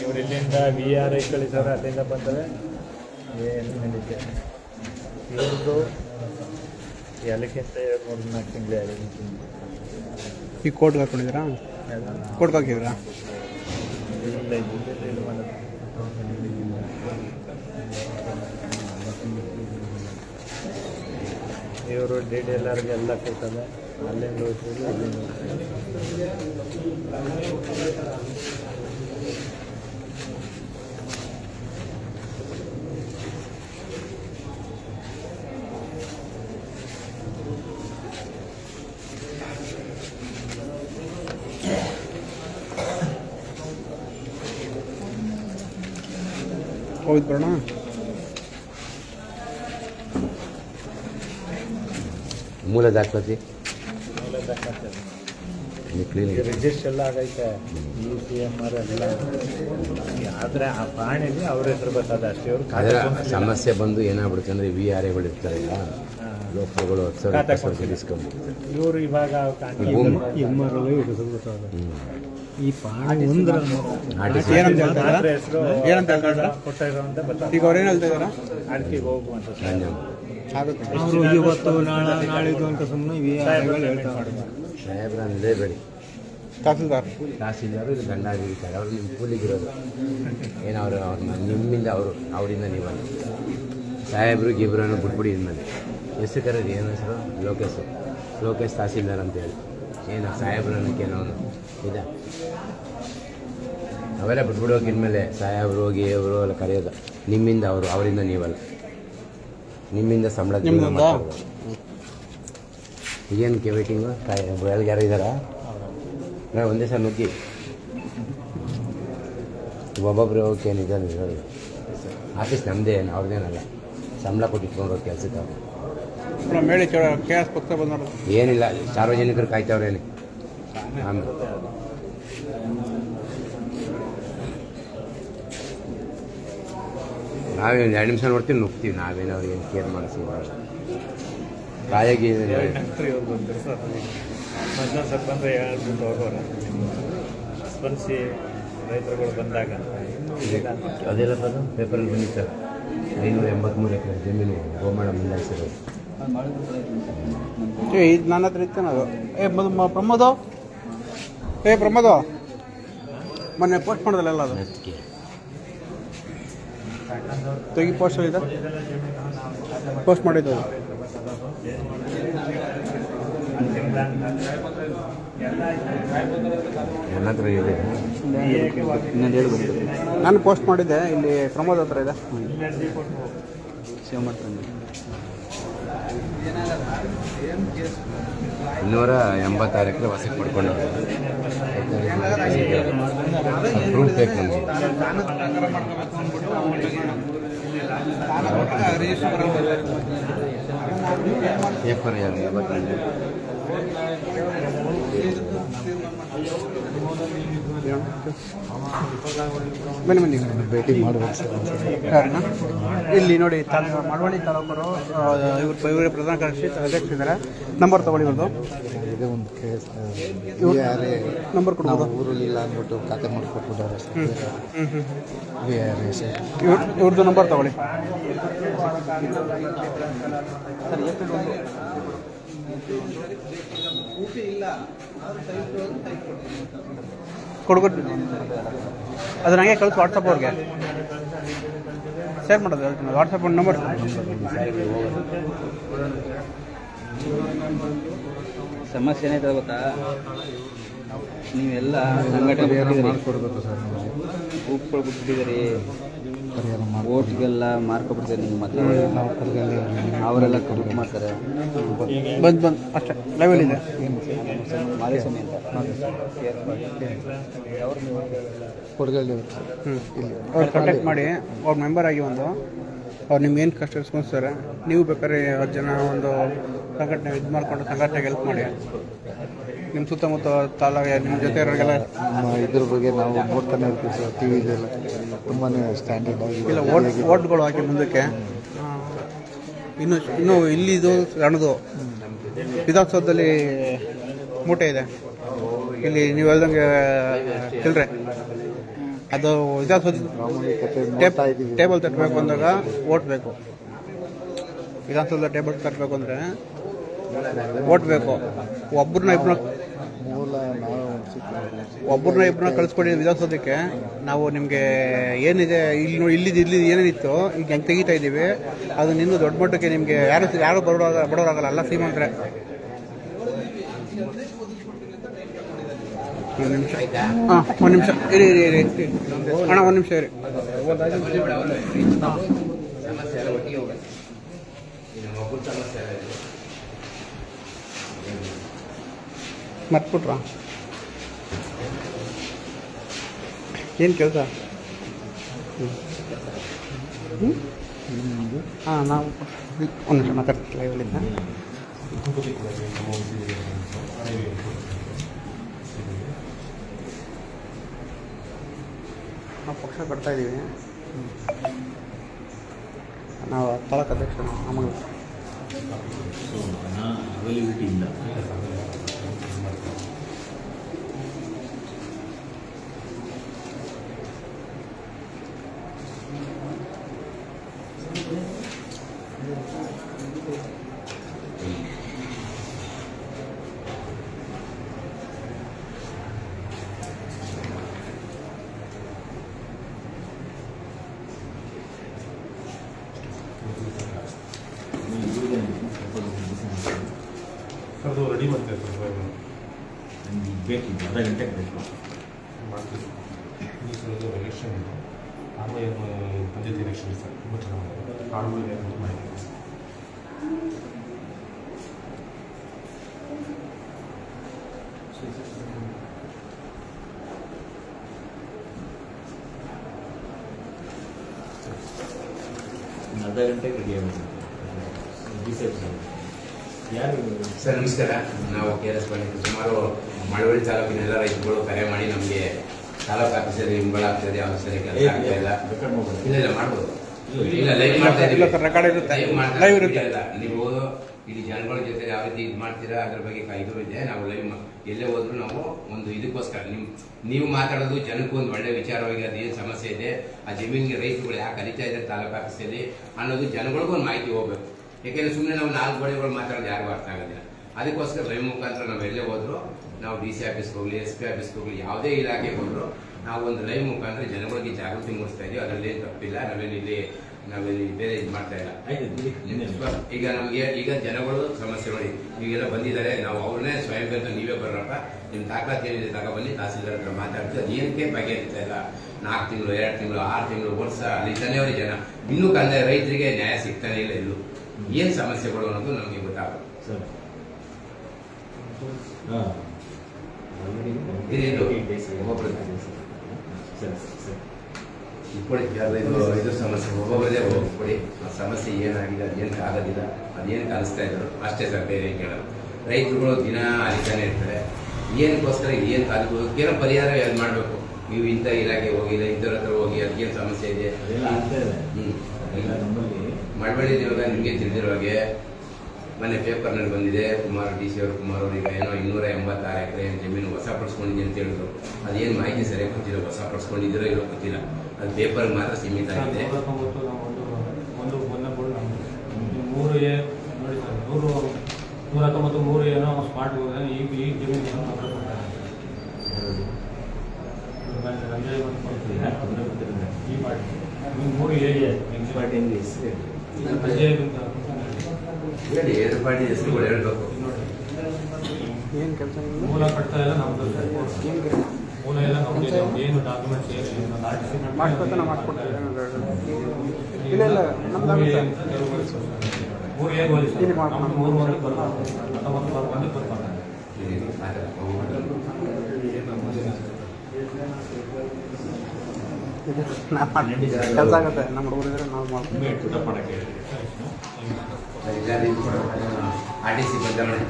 ಇವ್ರು ಇಲ್ಲಿಂದ we are I ಕಳಿಸೋರು ಅಲ್ಲಿಂದ ಬಂದರೆ ಏನು ನಡೀತೆ ಇವ್ರದ್ದು ಎಲ್ಲಕ್ಕಿಂತ ಎರಡು ಮೂರು ನಾಲ್ಕು ತಿಂಗಳು. ಆಗಿದೆ ಈಗ ಕೋರ್ಟ್ಗೆ ಹಾಕೊಂಡಿದ್ದೀರಾ ಕೋರ್ಟ್ಗೆ ಹಾಕಿದ್ದೀರಾ? ಇಲ್ಲ ಇಲ್ಲ ಮಾಡೋದು ಇವರು ಡಿ ಡಿ ಎಲ್ ಆರ್ಗೆ ಎಲ್ಲ ಕೊಡ್ತಾರೆ. ಅಲ್ಲಿಂದ ಹೋಗ್ತೀವಿ ಇಲ್ಲಿಂದ ಹೋಗ್ತೀವಿ ಹೋಗಿದ್ದು ಬರೋಣ ಮೂಲ ದಾಖಲಾತಿ ಮೂಲ ದಾಖಲಾತಿ. ಈಗ ಎಲ್ಲ ಆಗೈತೆ. ಯು ಸಿ ಎಂ ಆರ್ ಎಲ್ಲ. ಆದರೆ ಆ ಪ್ರಾಣಿಗೆ ಅವ್ರ ಹೆಸರು ಬರ್ತದೆ ಅಷ್ಟೇ. ಅವ್ರು ಅದರ ಸಮಸ್ಯೆ ಬಂದು ಏನಾಗ್ಬಿಡುತ್ತೆ ಅಂದ್ರೆ ವಿ ಆರ್ ಎಗಳು ಇರ್ತಾರೆ ಲೋಕಗಳು ಹತ್ತು ಸಾವಿರ ಇಪ್ಪತ್ತು ಸಾವಿರ ಇಸ್ಕೊಂಡು ಇವರು ಇವಾಗ ಎಂ ಆರ್ ಈ ಪ್ರಾಣಿ ಒಂದರ ಏನಂತ ಹೆಸರು ಏನಂತ ಈಗ ಅವ್ರು ಏನು ಹೇಳ್ತಾ ಇದಾರ ಅಡಿಕೆಗೆ ಹೋಗುವಂತ. ಆಗುತ್ತೆ. ಇವತ್ತು ನಾಳೆ ನಾಳಿದ್ದು ಅಂತ ಸುಮ್ಮನೆ ವಿ ಹೇಳ್ತಾರೆ ಸಾಹೇಬ್ರ ನಿಲ್ಲೇಬೇಡಿ ತಹಸೀಲ್ದಾರ್. ತಹಸೀಲ್ದಾರು ಇಲ್ಲಿ ಗಂಡಾಗಿ ಇರ್ತಾರೆ. ಅವರು ನಿಮ್ಮ ಕೂಲಿಗಿರೋದು. ಏನು ಅವರು ಅವ್ರನ್ನ ನಿಮ್ಮಿಂದ ಅವರು ಅವರಿಂದ ನೀವಲ್ಲ. ಸಾಹೇಬ್ರು ಗಿಬ್ರನ್ನು ಬಿಟ್ಬಿಡಿ ಇದ್ಮೇಲೆ. ಹೆಸರು ಕರೆದು ಏನು ಹೆಸರು? ಲೋಕೇಶ್. ಲೋಕೇಶ್ ತಹಸೀಲ್ದಾರ್ ಅಂತ ಹೇಳಿ. ಏನು ಸಾಹೇಬ್ರು ಅನ್ನೋಕ್ಕೇನೋ ಅವನು ಇದೆ. ಅವೆಲ್ಲ ಬಿಟ್ಬಿಡೋಕೆ ಇನ್ಮೇಲೆ ಸಾಹೇಬ್ರು ಹೋಗಿ ಇವರು ಎಲ್ಲ ಕರೆಯೋದು. ನಿಮ್ಮಿಂದ ಅವರು ಅವರಿಂದ ನೀವಲ್ಲ. ನಿಮ್ಮಿಂದ ಸಂಬಳ. ಏನಕ್ಕೆ ವೇಟಿಂಗು ಕಾಯಿ ಬೆಳಗ್ಗೆ ಯಾರು ಇದ್ದಾರಾ ನಾನು ಒಂದೇ ಸಲ ನುಗ್ಗಿ. ಒಬ್ಬೊಬ್ಬರು ಹೋಗಕ್ಕೆ ಏನಿದೆ ಹೇಳಿ ಆಫೀಸ್ ನಮ್ಮದೇ ಏನು ಅವ್ರದ್ದೇನಲ್ಲ ಸಂಬಳ ಕೊಟ್ಟಿಟ್ಕೊಂಡು ಹೋಗಿ ಕೆಲಸಕ್ಕೆ ಅವ್ರು. ಮೇಡಮ್ ಹೇಳಿ ಕೆ ಎಸ್ ಪಕ್ಕ ಬಂದು ಏನಿಲ್ಲ ಸಾರ್ವಜನಿಕರು ಕಾಯ್ತವ್ರೇನೆ ಆಮೇಲೆ. ನಾವೇನು ಎರಡು ನಿಮಿಷ ನೋಡ್ತೀವಿ ನುಗ್ತೀವಿ. ನಾವೇನು ಅವ್ರಿಗೆ ಏನು ಕೇರ್ ಮಾಡಿಸಿ ಸರ್ ಮೊದಲು ಸ್ವಲ್ಪ ಬಂದರೆ ಹೇಳ್ಬಿಟ್ಟು ಹೋಗೋರ ಸ್ಪಂದಿಸಿ ರೈತರುಗಳು ಬಂದಾಗ. ಅದೆಲ್ಲ ಬಂದು ಪೇಪರಲ್ಲಿ ಬಂದಿತ್ತು. ಐನೂರ ಎಂಬತ್ತ್ಮೂರು ಎಕರೆ ಜಮೀನು ಗೋಮಾಳ ಮುಂದಾಯಿಸಿರೋದು ಏ ಇದು ನನ್ನ ಹತ್ರ ಇತ್ತು ಅದು ಏ ಮದ್ ಮ- ಪ್ರಮೋದ? ಏ ಪ್ರಮೋದ? ಮೊನ್ನೆ ಪೋಸ್ಟ್ ಮಾಡೋದಲ್ಲ ಎಲ್ಲ ಅದು ತೆಗಿ ಪೋಸ್ಟ್ ಇದೆ. ಪೋಸ್ಟ್ ಮಾಡಿದ್ದು ನಾನು ಪೋಸ್ಟ್ ಮಾಡಿದ್ದೆ, ಇಲ್ಲಿ ಪ್ರಮೋದ್ ಹತ್ರ ಇದೆ. ಸೇವ್ ಮಾಡ್ತಾನೆ ಇನ್ನೂರ ಎಂಬತ್ತಾರು ಎಕರೆ ವಸತಿ ಪಡ್ಕೊಂಡು ಪ್ರೂಫ್ ಪೇಪರ್ ಯಾರು ಯಾವತ್ತಂದ್ರೆ ಬನ್ನಿ ಬನ್ನಿ ಭೇಟಿ ಮಾಡಬೇಕು ಕಾರಣ ಇಲ್ಲಿ ನೋಡಿ ತಾಲೂಕು ಮಳವಳ್ಳಿ ತಾಲೂಕರು ಇವರು ಇವ್ರು ಇವರು ಪ್ರಧಾನ ಕಾರ್ಯದರ್ಶಿ ಅಧ್ಯಕ್ಷ ಇದ್ದಾರೆ ನಂಬರ್ ತಗೊಳ್ಳಿ ಇದೇ ಒಂದು ಕೇಸ್ ಯಾರೇ ನಂಬರ್ ಕೊಡ್ಬೋದು. ಊರಲ್ಲಿ ಇಲ್ಲ ಅಂದ್ಬಿಟ್ಟು ಖಾತೆ ಮಾಡಿಕೊಟ್ಬಿಟ್ಟವ್ರೆ ಇವ್ರದ್ದು ನಂಬರ್ ವಿ ಆರ್ ಎಸ್ ಒಂದು. ಇವ್ರದ್ದು ಅದು ನನಗೆ ಕಳಿಸಿ ವಾಟ್ಸಪ್ ಅವ್ರಿಗೆ. ಶೇರ್ ಮಾಡೋದು ಹೇಳ್ತೀನಿ ವಾಟ್ಸಪ್ ನಂಬರ್ ಸಮಸ್ಯೆ ಏನಾಯ್ತು ಗೊತ್ತಾ? ನೀವೆಲ್ಲ ಸಂಘಟನೆ ಮಾಡಿಕೊಡ್ಬೇಕು ಸರ್ ನಾವು ಉಪ್ಪುಗಳು ಬಿಟ್ಟಿದ್ದೀರಿ ಪರಿಹಾರ ಮಾಡಿ ಓಟ್ಗೆಲ್ಲ ಮಾರ್ಕೊಬಿಡ್ತಾರೆ ನಿಮ್ಮ ಮತ್ತೆ ನಾವು ಕರ್ಗಲ್ಲಿ ಅವರೆಲ್ಲ ದುಡ್ಡು ಮಾಡ್ತಾರೆ. ಬಂದು ಬಂದು ಅಷ್ಟೇ. ಲೈವಲ್ಲಿ ಇದೆ. ಅಂತ. ಕೊಡಗಲ್ಲಿ ಹ್ಞೂ ಇಲ್ಲಿ. ಅವ್ರು ಕಾಂಟ್ಯಾಕ್ಟ್ ಮಾಡಿ ಅವ್ರ ಮೆಂಬರ್ ಆಗಿ ಒಂದು ಅವ್ರು ನಿಮ್ಗೆ ಏನು ಕಷ್ಟ ಸರ್ ನೀವು ಬೇಕಾದ್ರೆ ಜನ ಒಂದು ಸಂಘಟನೆ ಇದು ಮಾಡಿಕೊಂಡು ಸಂಘಟನೆಗೆ ಹೆಲ್ಪ್ ಮಾಡಿ. ನಿಮ್ಮ ಸುತ್ತಮುತ್ತ ತಾಲೂಕು ನಿಮ್ಮ ಜೊತೆ ಇರೋರಿಗೆಲ್ಲ ಇದ್ರ ಬಗ್ಗೆ ನಾವು ನೋಡ್ತಾನೆ ಇರ್ತೀವಿ ಸರ್ ಟಿ ವಿದೆಲ್ಲ ತುಂಬಾ ಸ್ಟ್ಯಾಂಡರ್ಡ್ ಆಗಿ ಇಲ್ಲ ಓಟ್ ಓಟ್ಗಳು ಹಾಕಿ ಮುಂದಕ್ಕೆ. ಇನ್ನು ಇನ್ನು ಇಲ್ಲಿದು ಸಣ್ಣದು ವಿಧಾನಸೌಧದಲ್ಲಿ ಮೂಟೆ ಇದೆ. ಇಲ್ಲಿ ನೀವು ಹೇಳ್ದಂಗೆ ಚಿಲ್ಲರೆ ಅದು ವಿಧಾನಸೌಧ ಟೇಬಲ್ ತಟ್ಟಬೇಕು ಅಂದಾಗ ಓಟ್ ಬೇಕು. ವಿಧಾನಸೌಧ ಟೇಬಲ್ ತಟ್ಟಬೇಕು ಅಂದರೆ ಓಟ್ ಬೇಕು. ಒಬ್ಬರನ್ನ ಅನ್ಸುತ್ತೆ ಒಬ್ಬರನ್ನ ಇಬ್ಬರನ್ನ ಕಳಿಸ್ಕೊಡಿ ವಿಧಾನಸೌಧಕ್ಕೆ. ನಾವು ನಿಮಗೆ ಏನಿದೆ ಇಲ್ಲಿ ನೋಡಿ ಇಲ್ಲಿದ್ದು ಇಲ್ಲಿ ಏನೇನಿತ್ತು ಈಗ ಹೆಂಗೆ ತೆಗಿತಾ ಇದ್ದೀವಿ ಅದು ನಿನ್ನ ದೊಡ್ಡ ಮಟ್ಟಕ್ಕೆ ನಿಮಗೆ ಯಾರು ಯಾರು ಬರೋರಾಗ ಬಡವರಾಗಲ್ಲ ಅಲ್ಲ ಸೀಮಂತ್ರೆ ಒಂದು ನಿಮಿಷ. ಹಾಂ ಒಂದು ನಿಮಿಷ. ಇರಿ ಇರಿ ಇರಿ ಇರಿ. ಅಣ್ಣ ಒಂದು ನಿಮಿಷ ಇರಿ. ಸಮಸ್ಯೆ ಎಲ್ಲ ಒಟ್ಟಿಗೆ ಹೋಗುತ್ತೆ ಈ ನಮ್ಮ ಒಬ್ಬರ ಸಮಸ್ಯೆ ಎಲ್ಲ ಇದೆ ಮರ್ತ್ಬಿಟ್ರಾ. ಏನು ಕೆಲಸ? ಹಾಂ, ನಾವು ಒಂದು ನಿಮಿಷ ಮಾತಾಡ್ತೀವಿ ಇವಳಿಂದ ನಾವು ಪಕ್ಷ ಕಟ್ತಾ ಇದ್ದೀವಿ ನಾವು ತಾಲೂಕು ಅಧ್ಯಕ್ಷ ನಮಗೆ ಅವೈಲಬಿಲಿಟಿ ಇಲ್ಲ. ಅದು ರೆಡಿ ಮಾಡ್ತಾರೆ ಸರ್ ನನಗೆ ಬೇಕಿತ್ತು ಅರ್ಧ ಗಂಟೆಗೆ ಬೇಕು. ಮಾಡ್ತೀವಿ ಈ ಸಲ ಎಲೆಕ್ಷನ್ ಇದೆ. ಆಮೇಲೆ ಪಂಚಾಯತ್ ಎಲೆಕ್ಷನ್ ಸರ್ ತುಂಬ ಚೆನ್ನಾಗಿ ಕಾಡುಗಳಿಗೆ ಮಾಡಿದ್ದೀವಿ ಒಂದು ಅರ್ಧ ಗಂಟೆಗೆ ರೆಡಿ ಆಗುತ್ತೆ ಡಿಸೈಡ್ ಯಾರು ಸರ್ ನಮಸ್ಕಾರ. ನಾವು ಕೆ ಆರ್ ಎಸ್ ಬಂದಿದ್ದು ಸುಮಾರು ಮಳವಳ್ಳಿ ತಾಲೂಕಿನ ಎಲ್ಲ ರೈತರುಗಳು ಕರೆ ಮಾಡಿ ನಮಗೆ ತಾಲೂಕು ಆಫೀಸಲ್ಲಿ ಹಿಂಬಳಾಗ್ತದೆ ಯಾವ ಸರಿ ಕೆಲಸ ಆಗ್ತಾ ಇಲ್ಲ. ಮಾಡ್ಬೋದು. ಇಲ್ಲ ಇಲ್ಲ ಮಾಡ್ಬೋದು. ಇಲ್ಲ ಲೈವ್ ಮಾಡ್ತಾ ಇಲ್ಲ ಇದ್ದೀವಿ ಮಾಡ್ತಾ ನೀವು ಇಲ್ಲಿ ಜನಗಳ ಜೊತೆ ಯಾವ ರೀತಿ ಇದು ಮಾಡ್ತೀರಾ ಅದ್ರ ಬಗ್ಗೆ ಇದು ಇದೆ. ನಾವು ಲೈವ್ ಎಲ್ಲೇ ಹೋದ್ರು ನಾವು ಒಂದು ಇದಕ್ಕೋಸ್ಕರ ನಿಮ್ ನೀವು ಮಾತಾಡೋದು ಜನಕ್ಕೂ ಒಂದು ಒಳ್ಳೆ ವಿಚಾರವಾಗಿ ಅದು ಏನು ಸಮಸ್ಯೆ ಇದೆ ಆ ಜಮೀನಿಗೆ ರೈತರುಗಳು ಯಾಕೆ ಕಲಿತಾ ಇದ್ದಾರೆ ತಾಲೂಕು ಆಫೀಸಲ್ಲಿ ಅನ್ನೋದು ಜನಗಳಿಗೂ ಒಂದು ಮಾಹಿತಿ ಹೋಗ್ಬೇಕು. ಯಾಕೆಂದ್ರೆ ಸುಮ್ಮನೆ ನಾವು ನಾಲ್ಕು ಗೋಡೆಗಳು ಮಾತಾಡೋದು ಯಾರಿಗೂ ಅರ್ಥ ಆಗೋದಿಲ್ಲ. ಅದಕ್ಕೋಸ್ಕರ ಲೈವ್ ಮುಖಾಂತರ ನಾವು ಎಲ್ಲೇ ಹೋದ್ರು ನಾವು ಡಿ ಸಿ ಆಫೀಸ್ಗೆ ಹೋಗ್ಲಿ ಎಸ್ ಪಿ ಆಫೀಸ್ಗೆ ಹೋಗ್ಲಿ ಯಾವುದೇ ಇಲಾಖೆಗೆ ಹೋದ್ರು ನಾವು ಒಂದು ಲೈವ್ ಮುಖಾಂತರ ಜನಗಳಿಗೆ ಜಾಗೃತಿ ಮೂಡಿಸ್ತಾ ಇದೀವಿ. ಅದರಲ್ಲಿ ಏನು ತಪ್ಪಿಲ್ಲ ನಾವೇನು ಇಲ್ಲಿ ನಾವೇನು ಬೇರೆ ಇದು ಮಾಡ್ತಾ ಇಲ್ಲ. ಈಗ ನಮಗೆ ಈಗ ಜನಗಳು ಸಮಸ್ಯೆಗಳು ನೋಡಿ ಈಗೆಲ್ಲ ಬಂದಿದ್ದಾರೆ ನಾವು ಅವ್ರನ್ನೇ ಸ್ವಯಂ ಪ್ರೇರಿತ ನೀವೇ ಬರೋಪ್ಪ ನಿಮ್ಮ ದಾಖಲಾತಿ ಏನಿದೆ ತಗೊಬನ್ನಿ ತಹಸೀಲ್ದಾರ್ ಹತ್ರ ಮಾತಾಡ್ತೀವಿ ಅದು ಏನಕ್ಕೆ ಬಗೆಹರಿತಾ ಇಲ್ಲ? ನಾಲ್ಕು ತಿಂಗಳು ಎರಡು ತಿಂಗಳು ಆರು ತಿಂಗಳು ವರ್ಷ ಅಲ್ಲಿ ಅವ್ರಿಗೆ ಜನ. ಇನ್ನೂ ಕಂದ ರೈತರಿಗೆ ನ್ಯಾಯ ಸಿಗ್ತಾನೆ ಇಲ್ಲ ಇಲ್ಲೂ ಏನು ಸಮಸ್ಯೆಗಳು ಅನ್ನೋದು ನಮಗೆ ಗೊತ್ತಾಗುತ್ತೆ ಸರ್. ಹಾಂ. ಸರಿ. ಸರಿ ಸರ್ ಯಾರ್ದು ಇದು ಇದು ಸಮಸ್ಯೆ. ಒಬ್ಬೊಬ್ಬರದೇ ಹೋಗ್ಬಿಡಿ ಆ ಸಮಸ್ಯೆ ಏನಾಗಿದೆ ಅದೇನು ಆಗೋದಿಲ್ಲ ಅದೇನು ಕಲಿಸ್ತಾ ಇದ್ರು ಅಷ್ಟೇ ಸರ್ ಬೇರೆ ಕೇಳೋದು ರೈತರುಗಳು ದಿನ ಅಲಿತಾನೆ ಇರ್ತಾರೆ. ಏನಕ್ಕೋಸ್ಕರ ಏನು ಅದಕ್ಕೆ ಏನೋ ಪರಿಹಾರ ಎಲ್ಲಿ ಮಾಡಬೇಕು? ನೀವು ಇಂಥ ಇಲಾಖೆ ಹೋಗಿಲ್ಲ ಇಂಥವ್ರ ಹತ್ರ ಹೋಗಿ ಅದಕ್ಕೇನು ಸಮಸ್ಯೆ ಇದೆ? ನಮ್ಮಲ್ಲಿ ಮಾಡಬೇಡಿ ಇವಾಗ ನಿಮಗೆ ತಿಳಿದಿರೋ ಹಾಗೆ ಮೊನ್ನೆ ಪೇಪರ್ನಲ್ಲಿ ಬಂದಿದೆ ಕುಮಾರ್ ಡಿ ಸಿ ಅವರು ಕುಮಾರ್ ಅವರು ಈಗ ಏನೋ ಇನ್ನೂರ ಎಂಬತ್ತಾರು ಎಕರೆ ಜಮೀನು ಹೊಸ ವಶಪಡಿಸ್ಕೊಂಡಿದೆ ಅಂತ ಹೇಳಿದ್ರು. ಅದೇನು ಮಾಹಿತಿ ಸರಿಯಾಗಿ ಗೊತ್ತಿಲ್ಲ ಹೊಸ ಪಡಿಸ್ಕೊಂಡಿದ್ದೀರೋ ಇರೋ ಗೊತ್ತಿಲ್ಲ. ಅದು ಪೇಪರ್ ಮಾತ್ರ ಸೀಮಿತ ಆಗಿದೆ. ಮೂರು ಎ ನೋಡಿ ಸರ್ ನೂರು ನೂರ ತೊಂಬತ್ತು ಮೂರು ಏನೋ ಸ್ಮಾರ್ಟ್ ಈಗ ಈ ಜಮೀನು ಏನೋ ಈ ಪಾರ್ಟಿ ಮೂರು ಎ ಪಾರ್ಟಿ ಹೆಂಗೆ ಹೆಸರು ಹೇಳಿ. ಪಂಚಾಯತ್ ಅಂತ ಹೇಳಿ ಹೆಸರುಗಳು ಹೇಳ್ಬೇಕು. ಏನು ಕೆಲಸ ಮೂಲ ಕಟ್ತಾ ಎಲ್ಲ ನಮ್ದು. ಮೂಲ ಎಲ್ಲ ನಮ್ದು ಏನು ಡಾಕ್ಯುಮೆಂಟ್ಸ್ ಏನು ಮಾಡ್ಕೊತಾನೆ ಮಾಡ್ಕೊಡ್ತೀವಿ ಇಲ್ಲ ಇಲ್ಲ ಮೂರು ಇಲ್ಲಿ ಮಾಡ್ಕೊಂಡು. ನಮ್ಮ ಮೂರು ಒಂದಕ್ಕೆ ಹತ್ತೊಂಬತ್ತು ಒಂದಕ್ಕೆ. ಕೆಲಸ ಆಗುತ್ತೆ. ನಮ್ಮ ಹುಡುಗರಿದ್ರೆ ನಾವು ಮಾಡ್ತೀವಿ. ಆರ್ ಟಿ ಸಿ ಬದಲಾವಣೆ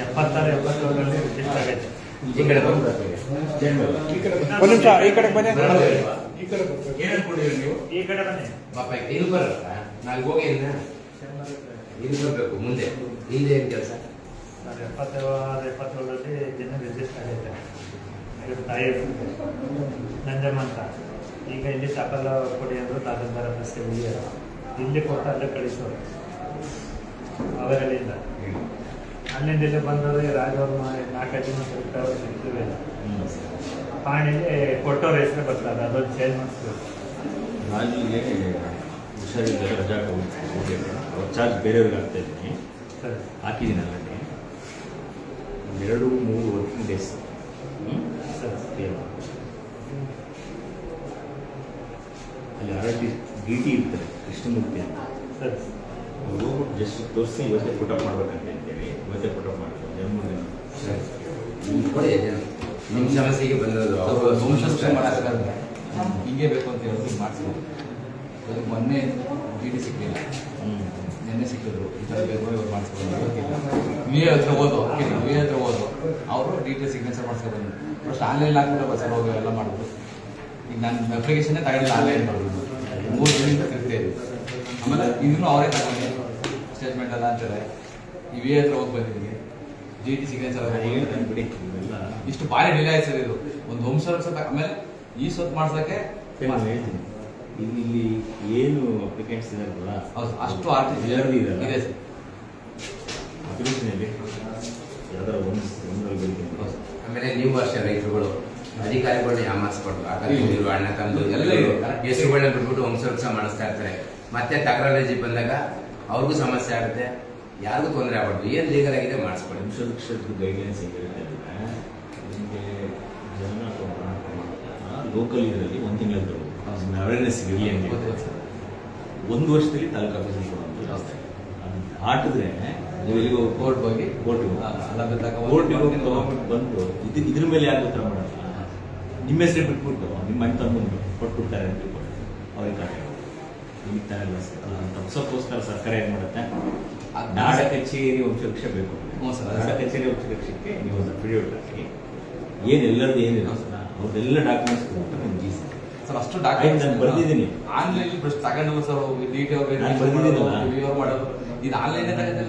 ಎಪ್ಪತ್ತಾರು ಈ ಕಡೆ ಒಂದು ಈ ಕಡೆ ಬನ್ನಿ ಏನೇನು ಕೊಡಿರಿ ನೀವು ಈ ಕಡೆ ಬನ್ನಿ. ಇಲ್ಲಿ ಬರಲ್ಲ ನಾವು ಹೋಗಿ ಮುಂದೆ ಹಿಂದೆ ಏನು ಕೆಲಸ ಎಪ್ಪತ್ತೇಳರಲ್ಲಿ ಜನ ರಿಜಿಸ್ಟರ್ ಆಗೈತೆ ನಂಜಮ್ಮ ಅಂತ ಈಗ ಇಲ್ಲಿ ಸಕಲ ಕೊಡಿ ಅಂದರು ತಾತಂಬರ ಬಸ್ಗೆ ಉಳಿಯೋರು ಇಲ್ಲಿ ಕೊಟ್ಟು ಅಲ್ಲೇ ಕಳಿಸೋರು ಅವರಲ್ಲಿಂದ. ಅಲ್ಲಿಂದ ಇಲ್ಲಿ ಬಂದವರು ರಾಜವರ್ಮ ನಾಲ್ಕೈದು ಜನ ಸಿಗ್ತಾವ್ರು ಸಿಗ್ತೀವಿ ಪಾಣಿಲಿ ಕೊಟ್ಟವ್ರ ಹೆಸರು ಬರ್ತದೆ ಅದೊಂದು ಚೇಂಜ್ ಮಾಡಿಸ್ಬೇಕು. ರಾಜುಗೆ ಹುಷಾರಿದ್ದಾಗ ರಜಾ ಅವ್ರ ಚಾರ್ಜ್ ಬೇರೆಯವ್ರಿಗೆ ಆಗ್ತಾ ಇದ್ದೀನಿ. ಸರಿ. ಹಾಕಿದ್ದೀನಿ ಅಲ್ಲೇ ಎರಡು ಮೂರು ವರ್ಕಿಂಗ್ ಡೇಸ್ ಸರಿ. ಅಲ್ಲಿ ಆರ್ ಟಿ ಡಿ ಟಿ ಇರ್ತಾರೆ ಕೃಷ್ಣಮೂರ್ತಿ ಅಂತ. ಸರಿ. ಹೋಗ್ಬಿಟ್ಟು ಜಸ್ಟ್ ತೋರಿಸಿ ಇವತ್ತೇ ಪುಟಪ್ ಮಾಡ್ಬೇಕಂತ ಅಂತೇಳಿ ಇವತ್ತೇ ಫೋಟೋ ಕೊಡಿ ನಿಮ್ಮ ಸಮಸ್ಯೆಗೆ ಬಂದದ್ದು. ಅವರು ಹಿಂಗೆ ಬೇಕು ಅಂತ ಹೇಳಿದ್ರು ಮಾಡಿಸ್ಬೋದು ಮೊನ್ನೆ ಡಿ ಟಿ ಸಿಕ್ಕಿಲ್ಲ. ನಿನ್ನೆ ಸಿಕ್ಕಿದ್ರು. ಈ ಥರ ಬೇಕು ಇವ್ರು ಮಾಡಿಸ್ಬೋದು ಹತ್ರ ಓದು ವಿ ಹತ್ರ ಓದು ಅವರು ಡಿ ಟಿ ಸಿಗ್ನೇಚರ್ ಮಾಡಿಸ್ಕೊಂಡು ಫಸ್ಟ್ ಆನ್ಲೈನ್ ಹಾಕ್ಬಿಟ್ಟು ಬಸ್ ಹೋಗಿ ಎಲ್ಲ ಮಾಡಿದ್ರು ಈಗ ನಾನು ಅಪ್ಲಿಕೇಶನ್ ತಗೊಂಡಿಲ್ಲ ಆನ್ಲೈನ್ ಮಾಡೋದು ಮೂರು ದಿನದಿಂದ ತಿರ್ತಾ ಇದೆ. ಆಮೇಲೆ ಇದನ್ನು ಅವರೇ ತಗೊಂಡು ಸ್ಟೇಟ್ಮೆಂಟ್ ಎಲ್ಲ ಅಂತಾರೆ. ಈ ವಿ ಎ ಹತ್ರ ಹೋಗಿ ಬಂದಿದ್ದೀನಿ ಜಿ ಟಿ ಸಿಗ್ನೇಚರ್ ಬಿಡಿ ಇವೆಲ್ಲ. ಇಷ್ಟು ಭಾರಿ ಡಿಲೇ ಆಯ್ತು ಸರ್ ಇದು. ಒಂದು ಹೋಮ್ ಸರ್ವಿಸ್ ಅಂತ ಆಮೇಲೆ ಈ ಸೊತ್ತು ಮಾಡ್ಸೋಕ್ಕೆ ಹೇಳ್ತೀನಿ. ಇಲ್ಲಿ ಇಲ್ಲಿ ಏನು ಅಪ್ಲಿಕೆಂಟ್ಸ್ ಇದಾರಲ್ಲ ಹೌದು ಅಷ್ಟು ಆರ್ಟಿಸ್ಟ್? ಇದೆ. ಸರ್. ಅಪ್ಲಿಕೇಶನಲ್ಲಿ ಯಾವ್ದಾರ ಒಂದು ಒಂದರಲ್ಲಿ ಹೌದು. ಆಮೇಲೆ ನೀವು ಅಷ್ಟೇ ರೈತರುಗಳು. ಅಧಿಕಾರಿಗಳನ್ನ ಯಾಮಾರಿಸ್ಬಾರ್ದು. ಇಲ್ಲ. ತಂದಿರು ಅಣ್ಣ ತಮ್ಮದು ಎಲ್ಲ. ಹೆಸರುಗಳನ್ನ ಬಿಟ್ಬಿಟ್ಟು ವಂಶವೃಕ್ಷ ಮಾಡಿಸ್ತಾ ಇರ್ತಾರೆ. ಮತ್ತೆ ತಕರಾರಿ ಬಂದಾಗ ಅವ್ರಿಗೂ ಸಮಸ್ಯೆ ಆಗುತ್ತೆ. ಯಾರಿಗೂ ತೊಂದರೆ ಆಗ್ಬಾರ್ದು. ಏನು ಲೀಗಲ್ ಆಗಿದೆ ಮಾಡಿಸ್ಕೊಳ್ಳಿ ವಂಶವೃಕ್ಷದ ಗೈಡ್ಲೈನ್ಸ್ ನಿಮಗೆ ಜನ ಲೋಕಲ್ ಇದರಲ್ಲಿ ಒಂದು ತಿಂಗಳದ್ದು ಅವೇರ್ನೆಸ್ ಇರಲಿ ಅಂತ ಒಂದು ವರ್ಷದಲ್ಲಿ ತಾಲೂಕು ಆಫೀಸಲ್ಲಿ ಕೊಡೋದು ಅದನ್ನ ದಾಟಿದ್ರೆ ನೀವು ಎಲ್ಲಿಗೆ ಹೋಗಿ. ಕೋರ್ಟ್ ಹೋಗಿ ಹೋಗಿ ತಗೊಂಡ್ಬಿಟ್ಟು ಬಂದು ಇದು ಇದ್ರ ಮೇಲೆ ಯಾರು ಉತ್ತರ ಮಾಡಲ್ಲ. ನಿಮ್ಮ ಹೆಸರೇ ಬಿಟ್ಬಿಟ್ಟು ನಿಮ್ಮ ಮನೆ ತಂದು ಕೊಟ್ಬಿಡ್ತಾರೆ ಅಂತ ಕೊಡ್ತಾರೆ ಅವ್ರಿಗೆ ಕಾಟ ನಿಮಗೆ ಎಲ್ಲ ತಪ್ಸೋಕ್ಕೋಸ್ಕರ ಸರ್ಕಾರ ಏನು ಮಾಡುತ್ತೆ? ನಾಡ ಕಚೇರಿ ವಂಶವೃಕ್ಷ ಬೇಕು ಹ್ಞೂ ಸರ್. ನಾಡ ಕಚೇರಿ ವಂಶವೃಕ್ಷಕ್ಕೆ ನೀವು ಒಂದು ಅಫಿಡೇವಿಟ್ ಹಾಕಿ ಏನು ಎಲ್ಲರದ್ದು ಸರ್. ಅವ್ರದ್ದೆಲ್ಲ ಡಾಕ್ಯುಮೆಂಟ್ಸ್ ಕೊಟ್ಟು ನಿಮ್ಗೆ ಈಸಿ ಸರ್ ಅಷ್ಟು ಡಾಕ್ಯುಮೆಂಟ್ ನಾನು ಬಂದಿದ್ದೀನಿ ಆನ್ಲೈನ್ ಫಸ್ಟ್ ತಗೊಂಡು ಸರ್ ಹೋಗಿ ಟಿ ಅವ್ರಿಗೆ ನಾನು ಬಂದಿದ್ದೀನಿ ರಿವ್ಯೂ ಮಾಡೋದು. ಇದು ಆನ್ಲೈನ್ ತಗೊಂಡಿಲ್ಲ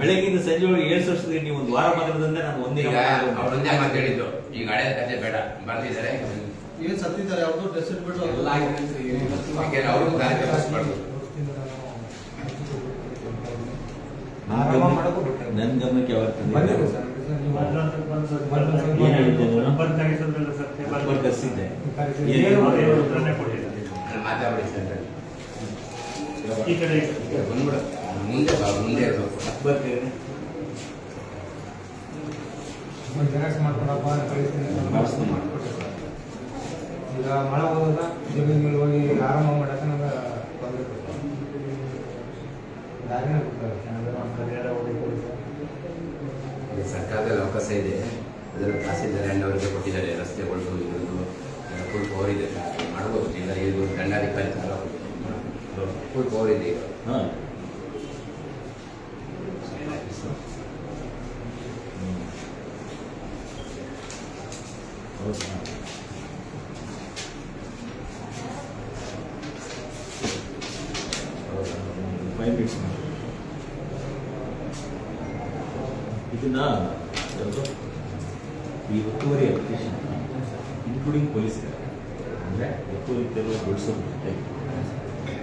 ಬೆಳಗ್ಗಿಂದ ಸಂಜೆ ಒಳಗೆ ಏಳು ವರ್ಷದಲ್ಲಿ ನೀವು ಒಂದು ವಾರ ಮಾತ್ರದಿಂದ ನಾನು ಒಂದಿನ ಈಗ ಮಾತಾಡೋದು. ಮಾತು ಮಾತಾಡಿದ್ದು ಈಗ ಹಳೆ ಕತೆ ಬೇಡ ಬರ್ತಿದ್ದಾರೆ ಏನು ಸತ್ತಿದ್ದಾರೆ? ಅವ್ರದ್ದು ಡ್ರೆಸ್ ಇಟ್ಬಿಟ್ಟು ಎಲ್ಲ ಆಗಿದೆ ಅವರು ದಾರಿ ನನ್ನ ಗಮನ- ನನ್ನ ಗಮನಕ್ಕೆ ಯಾವಾಗ ಹೇಳಿದ್ದೆ ಮಾತಾಡಿ ಸರ್. ಈ ಕಡೆ ಬಂದ್ಬಿಡ. ಮುಂದೆ ಬಾ ಮುಂದೆ ಇರ್ಬೇಕು ಜೆರಾಕ್ಸ್ ಮಾಡ್ಕೊಡಪ್ಪ ಕಳಿಸ್ತೀನಿ. ಮಾಡ್ಕೊಟ್ಟೆ. ಈಗ ಮಳೆ ಹೋದಾಗ ಜಮೀನ್ ಮೇಲೆ ಹೋಗಿ ಆರಾಮ ಮಾಡಕ್ಕೆ ನಮ್ಗೆ ತೊಂದರೆ ದಾರಿನೇ ಕೊಡ್ತಾರೆ ಸರ್ಕಾರದಲ್ಲಿ ಅವಕಾಶ ಇದೆ. ಅದರ ತಹಸೀಲ್ದಾರ್ ಅಣ್ಣವರಿಗೆ ಕೊಟ್ಟಿದ್ದಾರೆ. ರಸ್ತೆಗಳು ಇರೋದು ಫುಲ್ ಪವರ್ ಇದೆ. ಮಾಡ್ಬೋದು. ಇಲ್ಲ ಇದು ದಂಡಾಧಿಕಾರಿ ಫುಲ್ ಪವರ್ ಇದೆ ಈಗ. ಹಾಂ ಹೌದಾ ಫೈವ್ ಮಿನಿಟ್ಸ್ ಇದನ್ನ ಯಾವುದು? ಈ ಒತ್ತುವರಿ ಅಪ್ಲಿಕೇಶನ್ ಇನ್ಕ್ಲೂಡಿಂಗ್ ಪೊಲೀಸ್ ಅಂದರೆ ಒತ್ತುವರಿ ತೆರವು ಗೊಳಿಸೋದು ಜೊತೆಗೆ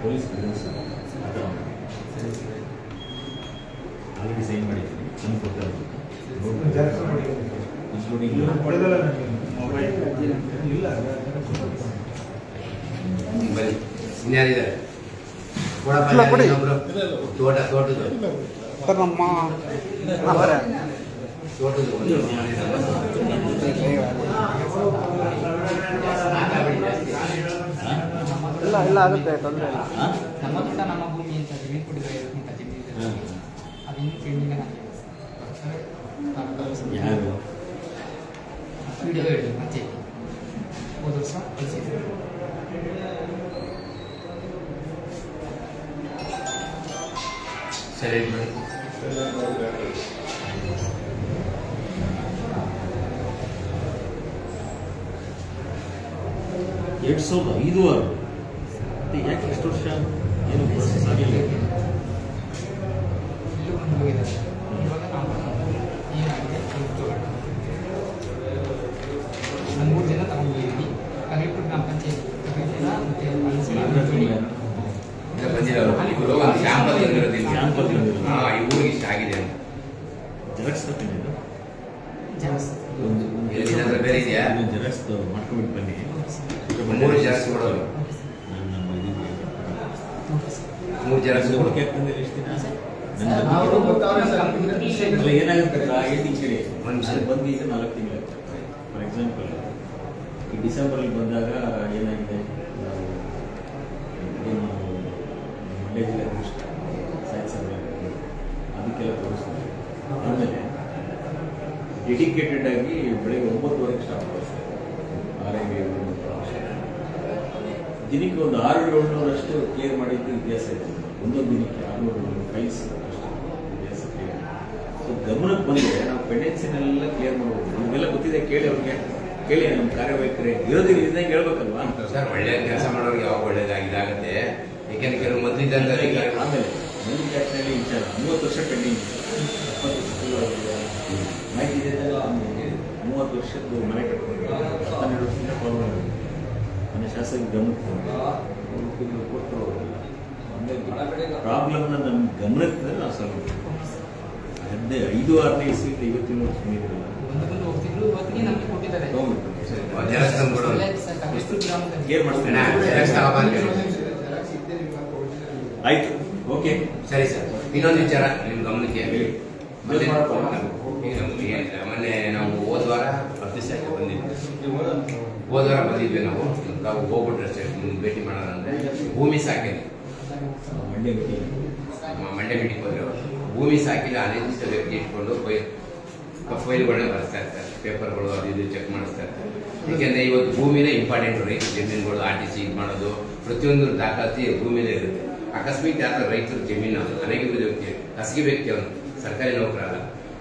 ಪೊಲೀಸ್ ಪ್ರೆಸೆನ್ಸ್ ಆ ಥರ ಆಲ್ರೆಡಿ ಸೈನ್ ಮಾಡಿದ್ದೀನಿ. ತಂದು ಕೊಡ್ತಾರೆ ಇನ್ಕ್ಲೂಡಿಂಗ್ ಇಲ್ಲ ದೊಡ್ಡ. ತೋಟ ತೋಟದ್ದು. ಇಲ್ಲ ಇಲ್ಲ ಆಗುತ್ತೆ ತೊಂದರೆ ಇಲ್ಲ ನಮ್ಮ ತೋಟ ನಮ್ಮ ಭೂಮಿ ಅಂತ ಜಮೀನು ಕೊಟ್ಟಿದ್ದಾರೆ ಅಂತ ಜಮೀನು. ಅದು ಇನ್ನು ವಿಡಿಯೋ ಹೇಳಿ ಮತ್ತೆ ಹೋದ ವರ್ಷ ಕಳಿಸಿದ್ರು ಸರಿ ಎರಡು ಸಾವಿರದ ಐದು ಆರು ಮತ್ತೆ ಯಾಕೆ ಎಷ್ಟು ವರ್ಷ ಜೆರಾಕ್ಸ್ ನನ್ನ ಬೇರೆ ಇದೆಯಾ? ಜೆರಾಕ್ಸ್ ಮಾಡ್ಕೊಂಡ್ಬಿಟ್ಟು ಬನ್ನಿ ಮೂರು ಜೆರಾಕ್ಸ್ ಕೊಡೋದು. ನಾನು ನಮ್ಮ ಇದಕ್ಕೆ ಮೂರು ಜೆರಾಕ್ಸ್ ಕೊಡು. ನೋಡಕ್ಕೆ ಯಾಕಂದ್ರೆ ಎಷ್ಟು ದಿನ ಸರ್ ಏನಾಗುತ್ತೆ ಗೊತ್ತಾ? ಐದು ತಿಂಗಳು ಒಂದು ಬಂದು ಈಗ ನಾಲ್ಕು ತಿಂಗಳು ಫಾರ್ ಎಕ್ಸಾಂಪಲ್ ಈ ಡಿಸೆಂಬರಲ್ಲಿ ಬಂದಾಗ ಏನಾಗಿದೆ ನಾವು ಏನು ಮಂಡ್ಯ ಜಿಲ್ಲೆ ಅದೃಷ್ಟ ಸೈನ್ಸ್ ಅದಕ್ಕೆಲ್ಲ ತೋರಿಸ್ತಾರೆ ಆಮೇಲೆ ಡೆಡಿಕೇಟೆಡ್ ಆಗಿ ಬೆಳಗ್ಗೆ ಒಂಬತ್ತುವರೆಗೆ ಸ್ಟಾರ್ಟ್ ಮಾಡ್ತಾರೆ. ಆರೈಗೆ ದಿನಕ್ಕೆ ಒಂದು ಆರು ಏಳ್ನೂರಷ್ಟು ಕ್ಲಿಯರ್ ಮಾಡಿದ್ದು ಇತಿಹಾಸ ಇದೆ. ಒಂದೊಂದು ದಿನಕ್ಕೆ ಆರುನೂರು ಫೈಲ್ಸ್ ಅಷ್ಟು. ಇತಿಹಾಸ ಕ್ಲಿಯರ್ ಸೊ ಗಮನಕ್ಕೆ ಬಂದರೆ ನಾವು ಪೆಂಡೆನ್ಸಿನೆಲ್ಲ ಕ್ಲಿಯರ್ ಮಾಡ್ಬೋದು. ನಿಮಗೆಲ್ಲ ಗೊತ್ತಿದೆ ಕೇಳಿ ಅವ್ರಿಗೆ. ಕೇಳಿ ನಮ್ಮ ಕಾರ್ಯವೈಖರಿ. ಇರೋದಿಲ್ಲ ಇದನ್ನ ಹೇಳ್ಬೇಕಲ್ವಾ? ಸರ್ ಒಳ್ಳೆ ಕೆಲಸ ಮಾಡೋರಿಗೆ ಯಾವಾಗ ಒಳ್ಳೇದಾಗಿದ್ದಾಗುತ್ತೆ? ಏಕೆಂದ್ರೆ ಕೆಲವು ಅಧಿಕಾರಿಗಳು ಆಮೇಲೆ ಮಂತ್ರಿ ಜಾತಿನಲ್ಲಿ ವಿಚಾರ. ಮೂವತ್ತು ವರ್ಷ ಪೆಂಡಿಂಗ್ ಮನೆ ಕಟ್ಕೊಂಡು ಹನ್ನೆರಡು ವರ್ಷದಿಂದ ಪ್ರಾಬ್ಲಮ್ ಮನೆ ಶಾಸಕ ಗಮನಕ್ಕೆ ತಂದು ತಿಂಗಳು ಕೊಟ್ಟರು ಪ್ರಾಬ್ಲಮ್ನ ನಮ್ಮ ಗಮನಕ್ಕೆ ತಂದ್ರೆ ನಾವು ಸಾಲ್ವ್ ಹದಿನೈದು ಐದು ಆರನೇ ಇಸ್ವಿಯಿಂದ ಇವತ್ತಿನ ವರ್ಷ ನೀರಿಲ್ಲ ತಂದು. ಆಯ್ತು ಓಕೆ. ಸರಿ ಸರ್. ಇನ್ನೊಂದು ವಿಚಾರ ನಿಮ್ಮ ಗಮನಕ್ಕೆ ಮೊನ್ನೆ ನಾವು ಹೋದ ವಾರ ಹತ್ತು ದಿವಸ ಆಯ್ತು ಬಂದಿದ್ವಿ ಹೋದ ವಾರ ಬಂದಿದ್ವಿ ನಾವು ನಾವು ಹೋಗ್ಬಿಟ್ರೆ ಅಷ್ಟೇ ಭೇಟಿ ಮಾಡೋಣ ಅಂದ್ರೆ ಭೂಮಿ ಸಾಕಿದೆ ಮಂಡ್ಯ ಭೇಟಿ. ಮಂಡ್ಯ ಮೀಟಿಂಗ್ ಹೋದ್ರೆ ಭೂಮಿ ಸಾಕಿಲ್ಲ ಅನಿರ್ದಿಷ್ಟ ವ್ಯಕ್ತಿ ಇಟ್ಕೊಂಡು ಫೈಲ್ ಫೈಲ್ಗಳನ್ನ ಬರ್ತಾ ಇರ್ತಾರೆ. ಪೇಪರ್ಗಳು ಅದು ಇದು ಚೆಕ್ ಮಾಡಿಸ್ತಾ ಇರ್ತಾರೆ. ಯಾಕೆಂದ್ರೆ ಇವತ್ತು ಭೂಮಿನೇ ಇಂಪಾರ್ಟೆಂಟ್ ರೈತ ಜಮೀನುಗಳು ಆರ್ ಟಿ ಸಿ ಇದು ಮಾಡೋದು. ಪ್ರತಿಯೊಂದು ದಾಖಲಾತಿ ಭೂಮಿಲೇ ಇರುತ್ತೆ. ಅಕಸ್ಮಾತ್ ಯಾರು ರೈತರ ಜಮೀನು ಅನೇಕ ವ್ಯಕ್ತಿ ಖಾಸಗಿ ವ್ಯಕ್ತಿ ಅವನು ಸರ್ಕಾರಿ ನೌಕರ ಅಲ್ಲ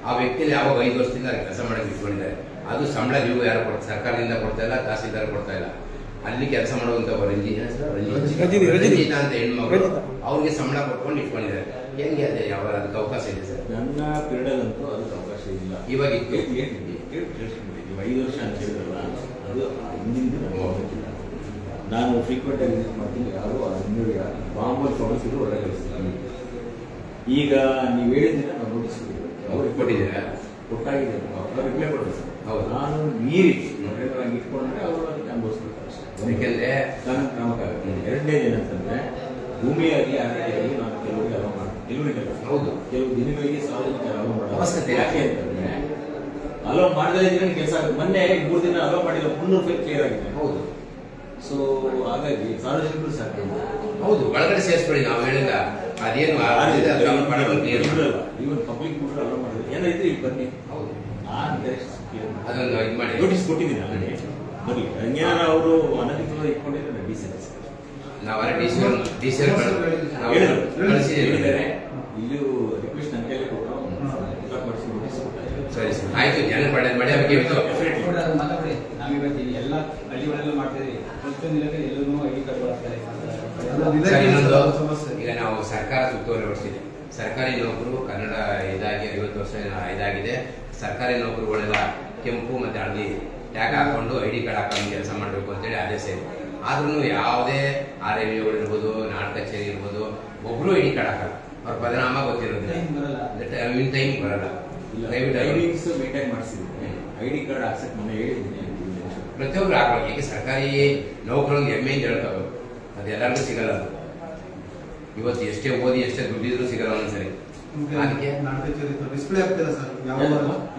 ಆ ವ್ಯಕ್ತಿಯಲ್ಲಿ ಯಾವಾಗ ಐದು ವರ್ಷದಿಂದ ಕೆಲಸ ಮಾಡಕ್ಕೆ ಇಟ್ಕೊಂಡಿದ್ದಾರೆ ಅದು ಸಂಬಳ ನೀವು ಯಾರು ಕೊಡ್ತಾರೆ ಸರ್ಕಾರದಿಂದ ಕೊಡ್ತಾ ಇಲ್ಲ ತಹಸೀಲ್ದಾರ್ ಕೊಡ್ತಾ ಇಲ್ಲ. ಅಲ್ಲಿ ಕೆಲಸ ಮಾಡುವಂತ ರಂಜಿತ್. ಅಂತ ಹೆಣ್ಮಗಳು. ಅವ್ರಿಗೆ ಸಂಬಳ ಕೊಟ್ಕೊಂಡು ಇಟ್ಕೊಂಡಿದ್ದಾರೆ. ಹೆಂಗೆ ಅದೇ ಯಾವ ಅದಕ್ಕೆ ಅವಕಾಶ ಇದೆ ಸರ್? ನನ್ನ ಪೀರಿಯಡಲ್ಲಂತೂ ಅದಕ್ಕೆ ಅವಕಾಶ ಇಲ್ಲ. ಇವಾಗ ಐದು ವರ್ಷ ಅಂತ ಹೇಳಿದ್ರಲ್ಲ ಅದು ಹಿಂದಿನ ದಿನ ಹೋಗಬೇಕಿಲ್ಲ ನಾನು ಫ್ರೀಕ್ವೆಂಟ್ ಆಗಿ ವಿಸಿಟ್ ಮಾಡ್ತೀನಿ. ಯಾರು ಅದನ್ನು ಬಾಂಬಲ್ ಫಾರ್ಮ್ಸ್ ಇದು ಒಳ್ಳೆ ಕಳಿಸ್ತೀನಿ ಈಗ ನೀವು ಹೇಳಿದ್ರೆ ನಾವು ನೋಟಿಸ್ ಅವ್ರಿಗೆ ಕೊಟ್ಟಿದ್ದೀರಾ? ಕೊಟ್ಟಾಗಿದೆ. ರಿಪ್ಲೈ ಕೊಡೋದು ಸರ್. ನಾನು ಮೀರಿ ನೋಡಿದ್ರೆ ಇಟ್ಕೊಂಡ್ರೆ ಅವರು ಅದಕ್ಕೆ ಅನುಭವಿಸ್ಬೇಕು ಅಷ್ಟೇ. ಯಾಕೆಂದ್ರೆ ಕಾನೂನು ಎರಡನೇ ಎರಡನೇದು ಏನಂತಂದ್ರೆ ಭೂಮಿಯಾಗಿ ಆಗಿ ನಾನು ಕೆಲವರಿಗೆ ಅಲೋ ಮಾಡ್ತೀನಿ. ಕೆಲವರಿಗೆ ಹೌದು. ಕೆಲವು ದಿನಗಳಿಗೆ ಸಾರ್ವಜನಿಕ ಅಲೋ ಅವಶ್ಯಕತೆ ಮಾಡೋದು ಯಾಕೆ ಅಂತಂದ್ರೆ ಅಲೋ ಮಾಡದೇ ಇದ್ರೆ ಕೆಲಸ ಆಗುತ್ತೆ. ಮೊನ್ನೆ ಮೂರು ದಿನ ಅಲೋ ಮಾಡಿಲ್ಲ ಮುನ್ನೂರು ರೂಪಾಯಿ ಕ್ಲಿಯರ್ ಆಗಿದೆ. ಹೌದು. ಸೊ ಹಾಗಾಗಿ ಸಾರ್ವಜನಿಕರು ಸಾಕು ಹೌದು ಒಳಗಡೆ ಸೇರಿಸ್ಕೊಳ್ಳಿ ನಾವು ಹೇಳಿದ ಅದೇನು ಮಾಡಿ. ಇವನ್ ಪಬ್ಲಿಕ್ ಕೂಡ ಅಲೋ ಮಾಡಿದ್ರೆ. ಏನೈತೆ ಈಗ ಬನ್ನಿ? ಹೌದು. ನಾನು ಅದೊಂದು ಇದು ಮಾಡಿ. ನೋಟಿಸ್ ಕೊಟ್ಟಿದ್ದೀನಿ ಆಲ್ರೆಡಿ ಬರಲಿ ಹಂಗೇನಾರ ಅವರು ಅನಧಿಕೃತ ಇಟ್ಕೊಂಡಿದ್ದಾರೆ ಡಿ ಸಿ ನಾವು ಡಿ ಸಿ ಡಿ ಸಿ ಹೇಳಿದ್ದಾರೆ. ಇಲ್ಲೂ ರಿಕ್ವೆಸ್ಟ್ ನನ್ನ ಕೈಲಿ ಕೊಟ್ಟು ಎಲ್ಲ ಮಾಡಿಸಿ ನೋಟಿಸ್ ಸರಿ ಸರ್. ಆಯ್ತು ಜನ ಪಡೆದು ಮಾಡಿ. ಅವ್ರಿಗೆ Definitely. ನಾವಿವತ್ತು ಎಲ್ಲ ಹಳ್ಳಿಗಳೆಲ್ಲ ಮಾಡ್ತೀವಿ ಪ್ರತಿಯೊಂದು ಇಲಾಖೆ ಎಲ್ಲರೂ ಐ ಡಿ ಕಾರ್ಡ್ ಬಳಸ್ತಾರೆ ಈಗ ನಾವು ಸರ್ಕಾರ ಸುತ್ತುವರಿ ಹೊಡಿಸಿದೆ. ಸರ್ಕಾರಿ ನೌಕರು ಕನ್ನಡ ಇದಾಗಿ ಐವತ್ತು ವರ್ಷ ಇದಾಗಿದೆ. ಸರ್ಕಾರಿ ನೌಕರುಗಳೆಲ್ಲ ಕೆಂಪು ಮತ್ತು ಹಳದಿ ಟ್ಯಾಗ್ ಹಾಕೊಂಡು ಐ ಡಿ ಕಾರ್ಡ್ ಹಾಕೊಂಡು ಕೆಲಸ ಮಾಡಬೇಕು ಅಂತೇಳಿ ಆದೇಶ ಇದೆ. ಆದ್ರೂ ಯಾವುದೇ ಆರ್ ಎ ಇರ್ಬೋದು ನಾಡ್ ಕಚೇರಿ ಇರ್ಬೋದು ಒಬ್ರು ಐ ಡಿ ಕಾರ್ಡ್ ಹಾಕಲ್ಲ. ಅವ್ರ ಪರಿಣಾಮ ಗೊತ್ತಿರೋದಿಲ್ಲ. ಟೈಮ್ ಬರಲ್ಲ. Timings maintain I D card ಹಾಕ್ಸಕ್ ಮೊನ್ನೆ ಹೇಳಿದ್ದೀನಿ ಪ್ರತಿಯೊಬ್ರು ಹಾಕ್ಬೇಕು. ಈಗ ಸರ್ಕಾರಿ ನೌಕರಿ ಹೆಮ್ಮೆಯಿಂದ ಹೇಳ್ಕೋಬೇಕು ಹೇಳ್ತಾವ್ರು ಅದೆಲ್ಲರಿಗೂ ಸಿಗಲ್ಲ ಅದು. ಇವತ್ತು ಎಷ್ಟೇ ಓದಿ ಎಷ್ಟೇ ದುಡ್ಡಿದ್ರು ಸಿಗಲ್ಲ ಒಂದ್ಸರಿ. ಅದಕ್ಕೆ ಡಿಸ್ಪ್ಲೇ ಆಗ್ತಿಲ್ಲ ಸರ್.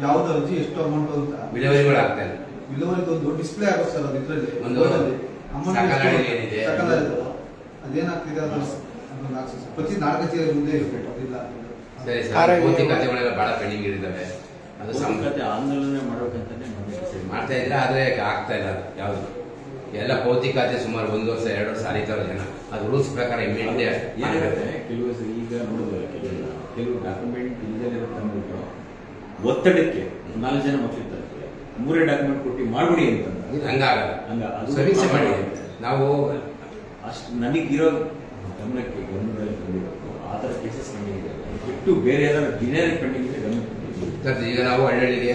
ಯಾವ್ದು? ಅರ್ಜಿ ಎಷ್ಟು ಅಮೌಂಟ್ ಅಂತ. ವಿಲೇವಾರಿಗಳು ಆಗ್ತಾ ಇಲ್ಲ. ಡಿಸ್ಪ್ಲೇ ಆಗುತ್ತೆ ಸರ್ ಅದು ಇದ್ರಲ್ಲಿ. ಒಂದು ಬೋರ್ಡಲ್ಲಿ. amount ಏನಿದೆ? ಸಕಾಲದಲ್ಲಿ. ಅದೇನಾಗ್ತಿದೆ ಅದು? ಸರ್. ಪ್ರತಿ ನಾಲ್ಕು ಕಚೇರಿ ಮುಂದೆ ಇರಬೇಕು. ಅದಿಲ್ಲ ಸರಿ ಸರ್. ವಿ ಭೌತಿಕತೆಗಳೆಲ್ಲ ಬಹಳ ಪೆಂಡಿಂಗ್ ಇದ್ದಾವೆ. ಅದು ಸಂಕತೆ ಆಂದೋಲನ ಮಾಡ್ಬೇಕಂತಾನೆ ಮಾಡ್ತಾ ಇದ್ರೆ ಆದ್ರೆ ಆಗ್ತಾ ಇಲ್ಲ ಯಾವ್ದು ಯಾವುದು? ಎಲ್ಲ ಭೌತಿಕತೆ ಸುಮಾರು ಒಂದು ವರ್ಷ ಎರಡು ವರ್ಷ ಅರಿತಾವ್ರ ಜನ ಅದು ರೂಲ್ಸ್ ಪ್ರಕಾರ ಇಮಿಡಿಯೇಟ್ ಏನಾಗುತ್ತೆ ಕೆಲವು ಸರಿ ಈಗ ನೋಡಿದ್ರೆ ಕೆಲವು ಡಾಕ್ಯುಮೆಂಟ್ ಇಲ್ಲದೆ ತಂದ್ಬಿಟ್ಟು ಒತ್ತಡಕ್ಕೆ ನಾಲ್ಕು ಜನ ಮಕ್ಕಳಿರ್ತಾರೆ ಮೂರೇ ಡಾಕ್ಯುಮೆಂಟ್ ಕೊಟ್ಟು ಮಾಡ್ಬಿಡಿ ಅಂತ ಹಂಗಾಗಲ್ಲ. ಹಂಗ ಅದು ಸಮೀಕ್ಷೆ ಮಾಡಿ. ನಾವು ಅಷ್ಟು ನನಗಿರೋ ಗಮನಕ್ಕೆ ಗಮನದಲ್ಲಿ ತಂದಿರಬೇಕು ಆ ಥರ ಕೇಸಸ್ ಕಂಡಿದೆ ಬಿಟ್ಟು ಬೇರೆ ಯಾವ್ದಾದ್ರು ದಿನೇ ಪೆಂಡಿಂಗ್ ಗಮನ. ಸರ್ ಈಗ ನಾವು ಹಳ್ಳಿಗೆ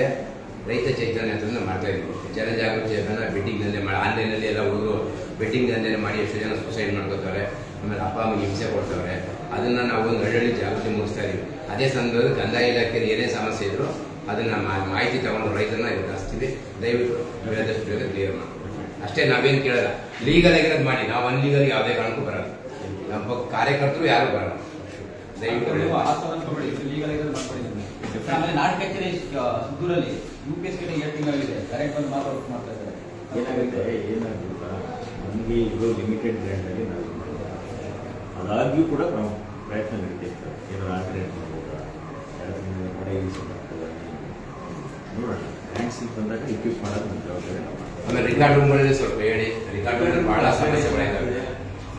ರೈತ ಚೈತನ್ಯ ಅಂತ ಮಾಡ್ತಾ ಇದ್ವಿ ಜನಜಾಗೃತಿ ಬೆಟ್ಟಿಂಗ್ನಲ್ಲಿ ಮಾಡಿ ಆನ್ಲೈನಲ್ಲಿ ಎಲ್ಲ ಹುಡುಗರು ಬೆಟ್ಟಿಂಗ್ ದಂಧೆನೇ ಮಾಡಿ ಎಷ್ಟು ಜನ ಸುಸೈಡ್ ಮಾಡ್ಕೋತಾರೆ ಆಮೇಲೆ ಅಪ್ಪ ಅಮ್ಮಗೆ ಹಿಂಸೆ ಕೊಡ್ತವ್ರೆ. ಅದನ್ನ ನಾವು ಒಂದು ಹಳ್ಳಿ ಜಾಗೃತಿ ಮೂಡಿಸ್ತಾ ಇದೀವಿ. ಅದೇ ಸಂದರ್ಭದಲ್ಲಿ ಕಂದಾಯ ಇಲಾಖೆಯಲ್ಲಿ ಏನೇ ಸಮಸ್ಯೆ ಇದ್ರು ಅದನ್ನು ಮಾಹಿತಿ ತಗೊಂಡು ರೈತರನ್ನ ಕಳಿಸ್ತೀವಿ ದಯವಿಟ್ಟು ಬೇರೆದಷ್ಟು ಬೇಗ ಕ್ಲಿಯರ್ ಮಾಡಿ ಅಷ್ಟೇ ನಾವೇನು ಕೇಳಲ್ಲ. ಲೀಗಲ್ ಆಗಿರೋದು ಮಾಡಿ. ನಾವು ಅನ್ಲೀಗಲ್ ಯಾವುದೇ ಕಾರಣಕ್ಕೂ ಬರಲ್ಲ. ನಮ್ಮ ಕಾರ್ಯಕರ್ತರು ಯಾರು ಬರಲ್ಲ. ದಯವಿಟ್ಟು ನೀವು ಆಸನ ಅನ್ಕೊಬೇಡಿ ಲೀಗಲ್ ಆಗಿ ಮಾಡ್ಕೊಳ್ಳಿ ಆಮೇಲೆ ನಾಟಕ ಕಚೇರಿ ಸುತ್ತೂರಲ್ಲಿ ಯು ಪಿ ಎಸ್ ಕಡೆ ಎರಡು ತಿಂಗಳಿದೆ ಕರೆಂಟ್ ಬಂದು ಮಾತಾಡ್ತಾ ವರ್ಕ್ ಮಾಡ್ತಾ ಇದ್ದಾರೆ. ಏನಾಗುತ್ತೆ? ಏನಾಗುತ್ತಾ? ನಮಗೆ ಇರೋ ಲಿಮಿಟೆಡ್ ಗ್ರ್ಯಾಂಡಲ್ಲಿ ನಾವು ಅದಾಗಿಯೂ ಕೂಡ ನಾವು ಪ್ರಯತ್ನ ನಡೀತೇವೆ. ಸರ್ ಏನಾದ್ರು ಆಲ್ಟ್ರೇಟ್ ಮಾಡ್ಬೋದಾ? ಯಾರಾದ್ರೂ ಕಡೆ ಯೂಸ್ ಮಾಡ್ತದೆ ನೋಡೋಣ. ಸೀಟ್ ಬಂದಾಗ ರಿಕ್ವೆಸ್ಟ್ ಮಾಡೋದು ನಮ್ಮ ಜವಾಬ್ದಾರಿ. ಆಮೇಲೆ ರಿಕಾರ್ಡ್ ರೂಮ್ಗಳಲ್ಲಿ ಸ್ವಲ್ಪ ಹೇಳಿ. ರಿಕಾರ್ಡ್ ರೂಮಲ್ಲಿ ಭಾಳ ಸಮಸ್ಯೆಗಳಿದ್ದಾವೆ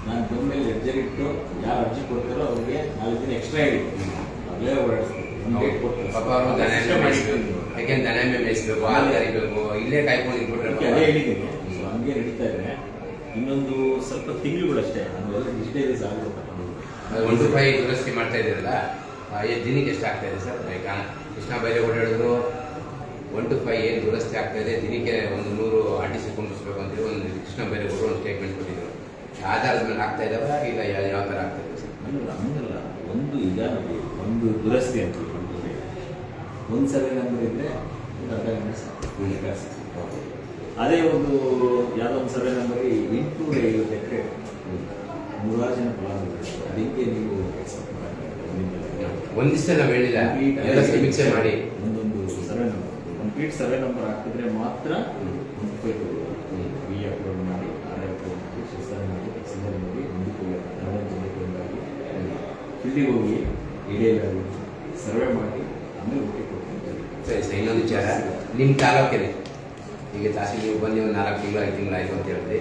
ನಾನು ಬಂದಮೇಲೆ ಲೆಡ್ಜರ್ ಇಟ್ಟು ಯಾರು ಅರ್ಜಿ ಕೊಡ್ತಾರೋ ಅವ್ರಿಗೆ ನಾಲ್ಕು ದಿನ ಎಕ್ಸ್ಟ್ರಾ ಹೇಳಿ ಅಲ್ಲೇ ಓಡಾಡಿಸ್ಬೇಕು ಪಾಪ ಅವರು ದನ ಯಾಕೆಂದ್ರೆ ದನ ಎಮ್ಮೆ ಮೇಯಿಸ್ಬೇಕು ಹಾಲು ಕರಿಬೇಕು ಇಲ್ಲೇ ಕಾಯ್ಕೊಂಡು ಇಟ್ಬಿಟ್ರೆ ಅದೇ ಹೇಳಿದ್ದೀನಿ. ಸೊ ಹಂಗೆ ನಡೀತಾ ಇದೆ ಇನ್ನೊಂದು ಸ್ವಲ್ಪ ತಿಂಗಳುಗಳಷ್ಟೇ ಇಷ್ಟೇ ಇದೆ ಒನ್ ಟು ಫೈವ್ ದುರಸ್ತಿ ಮಾಡ್ತಾ ಇದ್ದೀರಲ್ಲ ದಿನಕ್ಕೆ ಎಷ್ಟು ಆಗ್ತಾ ಇದೆ ಸರ್? ಈಗ ಕೃಷ್ಣ ಬೈರೆ ಹೇಳಿದ್ರು ಒನ್ ಟು ಫೈವ್ ಏನು ದುರಸ್ತಿ ಆಗ್ತಾ ಇದೆ ದಿನಕ್ಕೆ ಒಂದು ನೂರು ಆರ್ ಟಿ ಸಿ ಕೊಂಡಿಸ್ಬೇಕು ಅಂತೇಳಿ ಒಂದು ಕೃಷ್ಣ ಬೈರೆ ಕೊಟ್ಟರು ಒಂದು ಸ್ಟೇಟ್ಮೆಂಟ್ ಕೊಟ್ಟಿದ್ರು. ಆಧಾರದ ಮೇಲೆ ಆಗ್ತಾ ಇದಾವ ಇಲ್ಲ ಯಾವ ಥರ ಆಗ್ತಾ ಇದೆ ಸರ್? ಒಂದು ಈಗ ಒಂದು ದುರಸ್ತಿ ಅಂತ ಒಂದು ಸಲ ನಂಬರ್ ಇದ್ದರೆ ಒಂದು ಅರ್ಧ ಗಂಟೆ ಸಾಕು. ಅದೇ ಒಂದು ಯಾವುದೋ ಒಂದು ಸರ್ವೆ ನಂಬರ್ ಎಂಟುನೂರ ಐವತ್ತು ಎಕರೆ ನೂರಾರು ಜನ ಫಲಾನುಭವಿಗಳು. ಅದಕ್ಕೆ ನೀವು accept ಮಾಡಕ್ಕೆ ಒಂದಿನ ಒಂದು ದಿವಸ ನಾವು ಹೇಳಿಲ್ಲ. ಸಮೀಕ್ಷೆ ಮಾಡಿ. ಒಂದೊಂದು survey number. Complete survey number ಹಾಕಿದ್ರೆ ಮಾತ್ರ ಬಿ ಅಪ್ಲೋಡ್ ಮಾಡಿ ಆರ್ ಅಪ್ಲೋಡ್ ಮಾಡಿ ಮಾಡಿ ಮಾಡಿ ಮುಂದಕ್ಕೆ ಹೋಗಿ ದಾವಣಗೆರೆ ಜಿಲ್ಲೆಗೆ ಫೀಲ್ಡಿಗೆ ಹೋಗಿ ಇಡೀಲಾಗಿ ಸರ್ವೆ ಮಾಡಿ ಆಮೇಲೆ ಒಟ್ಟಿಗೆ ಕೊಡ್ತೀನಿ ಸರಿ ಸರ್ ಇನ್ನೊಂದು ವಿಚಾರ. ನಿಮ್ಮ ತಾಲೂಕಿದೆ ಈಗ ಜಾಸ್ತಿ ನೀವು ಬಂದು ಒಂದು ನಾಲ್ಕು ತಿಂಗಳು ಐದು ತಿಂಗಳು ಆಯಿತು ಅಂತ ಹೇಳಿದ್ರಿ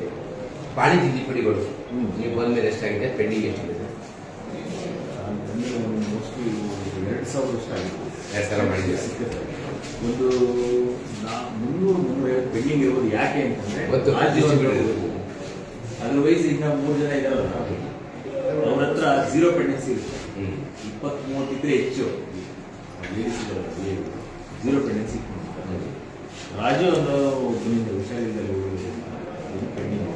ಪಾಣಿ ತಿದ್ದುಪಡಿಗಳು. ನೀವು ಬಂದ ಮೇಲೆ ಎಷ್ಟಾಗಿದೆ? ಪೆಂಡಿಂಗ್ ಎಷ್ಟಿದೆ? ಮೋಸ್ಟ್ಲಿ ಎರಡು ಸಾವಿರ ಎಷ್ಟಾಗಿತ್ತು ಎರಡು ಸಾವಿರ ಮಾಡಿದ್ದೀವಿ. ಒಂದು ನಾ ಮುನ್ನೂರು ಮುನ್ನೂರೈವತ್ತು ಪೆಂಡಿಂಗ್ ಇರೋದು ಯಾಕೆ ಅಂತಂದ್ರೆ. ಅದರ್ವೈಸ್ ಇನ್ನು ಮೂರು ಜನ ಇದಾರಲ್ಲ. ಅವ್ರ ಹತ್ರ ಝೀರೋ ಪೆಂಡೆನ್ಸಿ ಇರುತ್ತೆ. ಇಪ್ಪತ್ತ್ ಮೂವತ್ತಿದ್ರೆ ಹೆಚ್ಚು. ಝೀರೋ ಪೆಂಡೆನ್ಸಿ ರಾಜು ಅನ್ನೋ ಒಬ್ಬನಿಂದ ಪೆಂಡಿಂಗ್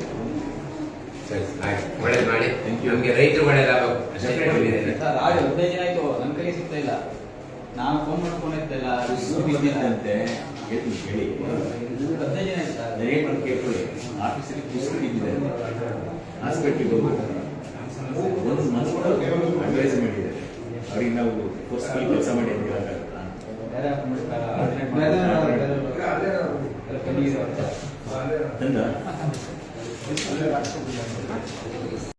ಸರಿ ಆಯ್ತು ಒಳ್ಳೇದು ಮಾಡಿ. ನಮಗೆ ರೈತರು. ಸರ್ ಆಗ ಹದಿನೈದು ದಿನ ಆಯ್ತು ಕೈಗೆ ಸಿಗ್ತಾ ಇಲ್ಲ. ನಾನು ಫೋನ್ ಮಾಡಿ ಬಿದ್ದಿದ್ದಂತೆ ಹೇಳ್ತೀನಿ ಕೇಳಿ ಹದಿನೈದು ದಿನ ಆಯ್ತು ನನಗೆ ಒಂದು ಕೇಳ್ಕೊಳ್ಳಿ. ಆಫೀಸಲ್ಲಿ ಪುಸ್ತಕ ಇದ್ದಿದ್ದಾರೆ ಹಾಸ್ಪಿಟ್ಲಿಗೆ ಹೋಗ್ಬೇಕು ಒಂದು ಮಂತ್ ಕೂಡ ಅಡ್ವೈಸ್ ಮಾಡಿದ್ದಾರೆ. ಅವ್ರಿಗೆ ನಾವು ಪೋಸ್ಟಲ್ ಕೆಲಸ ಮಾಡಿ ಅಂತ Vale, vale.